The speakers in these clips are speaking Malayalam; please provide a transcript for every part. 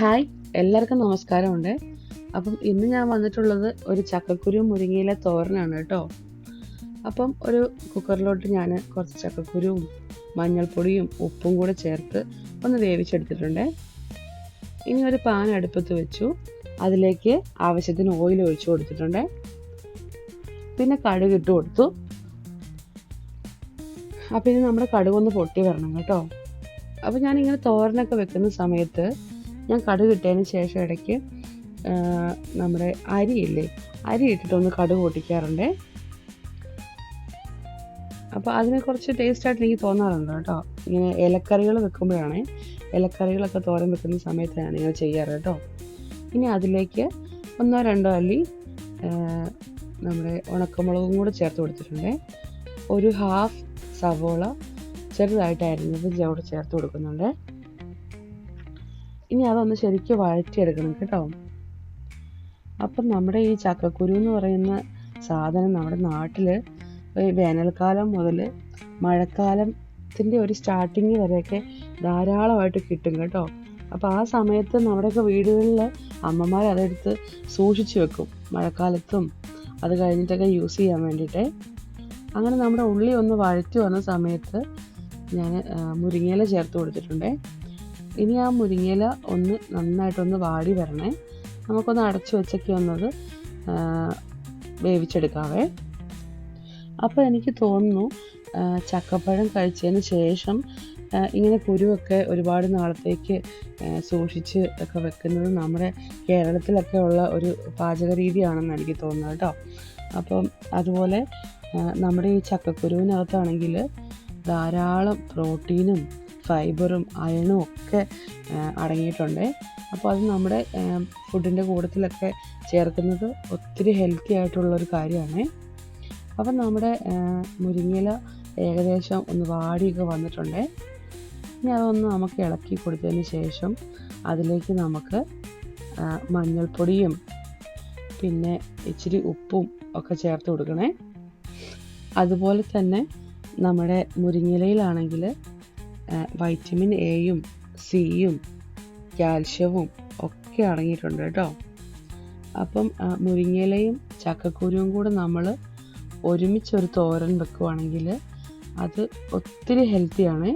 ഹായ് എല്ലാവർക്കും നമസ്കാരമുണ്ട്. അപ്പം ഇന്ന് ഞാൻ വന്നിട്ടുള്ളത് ഒരു ചക്കക്കുരു മുരിങ്ങയിലെ തോരനാണ് കേട്ടോ. അപ്പം ഒരു കുക്കറിലോട്ട് ഞാൻ കുറച്ച് ചക്കക്കുരുവും മഞ്ഞൾപ്പൊടിയും ഉപ്പും കൂടെ ചേർത്ത് ഒന്ന് വേവിച്ചെടുത്തിട്ടുണ്ട്. ഇനി ഒരു പാൻ അടുപ്പത്ത് വെച്ചു. അതിലേക്ക് ആവശ്യത്തിന് ഓയിൽ ഒഴിച്ചു കൊടുത്തിട്ടുണ്ട്. പിന്നെ കടുക് ഇട്ട് കൊടുത്തു. അപ്പം ഇനി നമ്മുടെ കടുകൊന്ന് പൊട്ടി വരണം കേട്ടോ. അപ്പോൾ ഞാനിങ്ങനെ തോരനൊക്കെ വെക്കുന്ന സമയത്ത് ഞാൻ കടുക് ഇട്ടതിന് ശേഷം ഇടയ്ക്ക് നമ്മുടെ അരിയില്ലേ അരി ഇട്ടിട്ടൊന്ന് കടുക് പൊട്ടിക്കാറുണ്ട്. അപ്പോൾ അതിനെ കുറച്ച് ടേസ്റ്റായിട്ട് എനിക്ക് തോന്നാറുണ്ട് കേട്ടോ. ഇങ്ങനെ ഇലക്കറികൾ വെക്കുമ്പോഴാണ് ഇലക്കറികളൊക്കെ തോരൻ വെക്കുന്ന സമയത്താണ് ഞാൻ ചെയ്യാറ് കേട്ടോ. ഇനി അതിലേക്ക് ഒന്നോ രണ്ടോ അല്ലി നമ്മുടെ ഉണക്കമുളകും കൂടെ ചേർത്ത് കൊടുത്തിട്ടുണ്ട്. ഒരു ഹാഫ് സവോള ചെറുതായിട്ട് അരിഞ്ഞത് ചേർത്ത് കൊടുക്കുന്നുണ്ട്. ഇനി അതൊന്ന് ശരിക്കും വഴറ്റിയെടുക്കണം കേട്ടോ. അപ്പം നമ്മുടെ ഈ ചക്കക്കുരു എന്ന് പറയുന്ന സാധനം നമ്മുടെ നാട്ടിൽ വേനൽക്കാലം മുതൽ മഴക്കാലത്തിന്റെ ഒരു സ്റ്റാർട്ടിങ് വരെയൊക്കെ ധാരാളമായിട്ട് കിട്ടും കേട്ടോ. അപ്പോൾ ആ സമയത്ത് നമ്മുടെയൊക്കെ വീടുകളിൽ അമ്മമാർ അതെടുത്ത് സൂക്ഷിച്ചു വെക്കും മഴക്കാലത്തും. അത് കഴിഞ്ഞിട്ടൊക്കെ യൂസ് ചെയ്യാൻ വേണ്ടിയിട്ട്. അങ്ങനെ നമ്മുടെ ഉള്ളി ഒന്ന് വഴറ്റി വന്ന സമയത്ത് ഞാൻ മുരിങ്ങയില ചേർത്ത് കൊടുത്തിട്ടുണ്ട്. ഇനി ആ മുരിങ്ങയില ഒന്ന് നന്നായിട്ടൊന്ന് വാടി വരണേ. നമുക്കൊന്ന് അടച്ചു വെച്ചൊക്കെ ഒന്നത് വേവിച്ചെടുക്കാവേ. അപ്പോൾ എനിക്ക് തോന്നുന്നു ചക്കപ്പഴം കഴിച്ചതിന് ശേഷം ഇങ്ങനെ കുരുവൊക്കെ ഒരുപാട് നാളത്തേക്ക് സൂക്ഷിച്ച് ഒക്കെ വെക്കുന്നത് നമ്മുടെ കേരളത്തിലൊക്കെ ഉള്ള ഒരു പാചക രീതിയാണെന്ന് എനിക്ക് തോന്നുന്നത് കേട്ടോ. അപ്പം അതുപോലെ നമ്മുടെ ഈ ചക്കക്കുരുവിനകത്താണെങ്കിൽ ധാരാളം പ്രോട്ടീനും ഫൈബറും അയണും ഒക്കെ അടങ്ങിയിട്ടുണ്ട്. അപ്പോൾ അത് നമ്മുടെ ഫുഡിന്റെ കൂട്ടത്തിലൊക്കെ ചേർക്കുന്നത് ഒത്തിരി ഹെൽത്തി ആയിട്ടുള്ളൊരു കാര്യമാണ്. അപ്പം നമ്മുടെ മുരിങ്ങയില ഏകദേശം ഒന്ന് വാടിയൊക്കെ വന്നിട്ടുണ്ട്. ഇനി അതൊന്ന് നമുക്ക് ഇളക്കി കൊടുത്തതിന് ശേഷം അതിലേക്ക് നമുക്ക് മഞ്ഞൾപ്പൊടിയും പിന്നെ ഇച്ചിരി ഉപ്പും ഒക്കെ ചേർത്ത് കൊടുക്കണേ. അതുപോലെ തന്നെ നമ്മുടെ മുരിങ്ങയിലയിലാണെങ്കിൽ വൈറ്റമിൻ എയും സിയും കാൽഷ്യവും ഒക്കെ അടങ്ങിയിട്ടുണ്ട് കേട്ടോ. അപ്പം മുരിങ്ങയിലയും ചക്കക്കുരുവും കൂടെ നമ്മൾ ഒരുമിച്ചൊരു തോരൻ വെക്കുവാണെങ്കിൽ അത് ഒത്തിരി ഹെൽത്തിയാണ്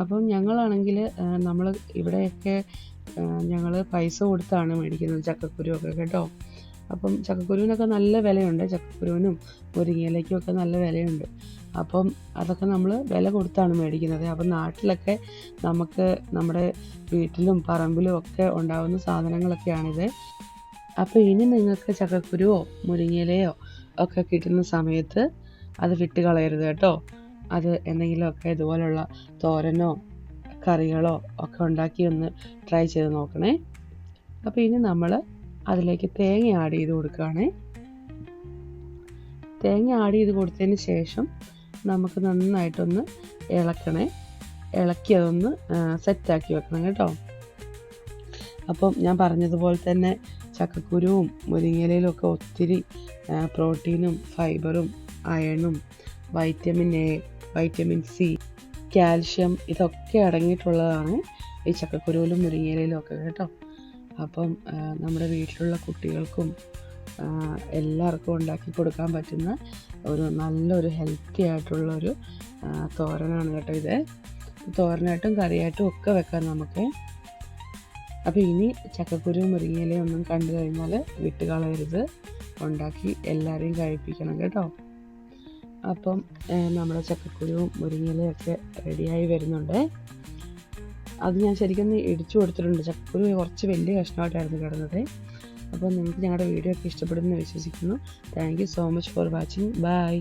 അപ്പം ഞങ്ങളാണെങ്കിൽ നമ്മൾ ഇവിടെയൊക്കെ ഞങ്ങൾ പൈസ കൊടുത്താണ് മേടിക്കുന്നത് ചക്കക്കുരുവൊക്കെ കേട്ടോ. അപ്പം ചക്കക്കുരുവിനൊക്കെ നല്ല വിലയുണ്ട്. ചക്കക്കുരുവിനും മുരിങ്ങയിലേക്കും ഒക്കെ നല്ല വിലയുണ്ട്. അപ്പം അതൊക്കെ നമ്മൾ വില കൊടുത്താണ് മേടിക്കുന്നത്. അപ്പം നാട്ടിലൊക്കെ നമുക്ക് നമ്മുടെ വീട്ടിലും പറമ്പിലും ഒക്കെ ഉണ്ടാകുന്ന സാധനങ്ങളൊക്കെയാണിത്. അപ്പോൾ ഇനി നിങ്ങൾക്ക് ചക്കക്കുരുവോ മുരിങ്ങയിലയോ ഒക്കെ കിട്ടുന്ന സമയത്ത് അത് വിട്ട് കളയരുത് കേട്ടോ. അത് എന്തെങ്കിലുമൊക്കെ ഇതുപോലുള്ള തോരനോ കറികളോ ഒക്കെ ഉണ്ടാക്കി ഒന്ന് ട്രൈ ചെയ്ത് നോക്കണേ. അപ്പോൾ ഇനി നമ്മൾ അതിലേക്ക് തേങ്ങ ആഡ് ചെയ്ത് കൊടുക്കുകയാണേ. തേങ്ങ ആഡ് ചെയ്ത് കൊടുത്തതിന് ശേഷം നമുക്ക് നന്നായിട്ടൊന്ന് ഇളക്കണേ. ഇളക്കി അതൊന്ന് സെറ്റാക്കി വെക്കണം കേട്ടോ. അപ്പം ഞാൻ പറഞ്ഞതുപോലെ തന്നെ ചക്കക്കുരുവും മുരിങ്ങയിലയിലും ഒക്കെ ഒത്തിരി പ്രോട്ടീനും ഫൈബറും അയണും vitamin A vitamin C calcium ഇതൊക്കെ അടങ്ങിയിട്ടുള്ളതാണ് ഈ ചക്കക്കുരുവിലും മുരിങ്ങയിലയിലും ഒക്കെ കേട്ടോ. അപ്പം നമ്മുടെ വീട്ടിലുള്ള കുട്ടികൾക്കും എല്ലാവർക്കും ഉണ്ടാക്കി കൊടുക്കാൻ പറ്റുന്ന ഒരു നല്ലൊരു ഹെൽത്തി ആയിട്ടുള്ളൊരു തോരനാണ് കേട്ടോ ഇത്. തോരനായിട്ടും കറിയായിട്ടും ഒക്കെ വെക്കാം നമുക്ക്. അപ്പോൾ ഇനി ചക്കക്കുരു മുരിങ്ങയിലയും ഒന്നും കണ്ടു കഴിഞ്ഞാൽ വിട്ട് കളയരുത്. ഉണ്ടാക്കി എല്ലാവരെയും കഴിപ്പിക്കണം കേട്ടോ. അപ്പം നമ്മുടെ ചക്കക്കുരുവും മുരിങ്ങയിലയും ഒക്കെ റെഡിയായി വരുന്നുണ്ട്. അത് ഞാൻ ശരിക്കും ഇടിച്ചു കൊടുത്തിട്ടുണ്ട്. ചക്കക്കുരു കുറച്ച് വലിയ കഷ്ണമായിട്ടായിരുന്നു കിടന്നത്. അപ്പോൾ നിങ്ങൾക്ക് ഞങ്ങളുടെ വീഡിയോ ഒക്കെ ഇഷ്ടപ്പെടുമെന്ന് വിശ്വസിക്കുന്നു. Thank you so much for watching bye